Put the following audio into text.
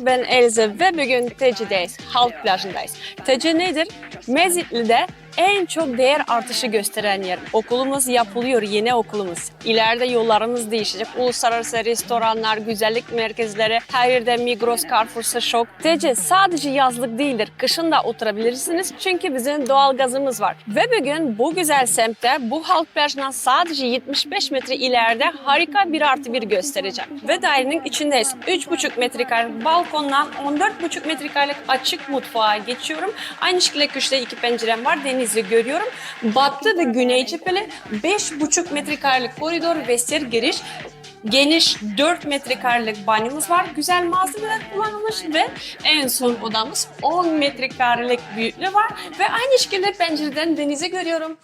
ben Elze ve bugün Tece'deyiz. Halk plajındayız. Tece nedir? Mezitli'de en çok değer artışı gösteren yer. Okulumuz yapılıyor, yeni okulumuz. İleride yollarımız değişecek. Uluslararası restoranlar, güzellik merkezleri, her yerde Migros, Carrefour'sa şok. Tece sadece yazlık değildir. Kışın da oturabilirsiniz. Çünkü bizim doğal gazımız var. Ve bugün bu güzel semtte, bu halk plajından sadece 75 metre ileride harika bir artı bir göstereceğim. Ve dairenin içindeyiz. 3,5 metrekarelik balkondan 14,5 metrekarelik açık mutfağa geçiyorum. Aynı şekilde köşede iki pencerem var. Denizi görüyorum. Batı ve güney cepheli 5,5 metrekarelik koridor ve ser giriş. Geniş 4 metrekarelik banyomuz var. Güzel malzemeler kullanılmış ve en son odamız 10 metrekarelik büyüklüğü var. Ve aynı şekilde pencereden denizi görüyorum.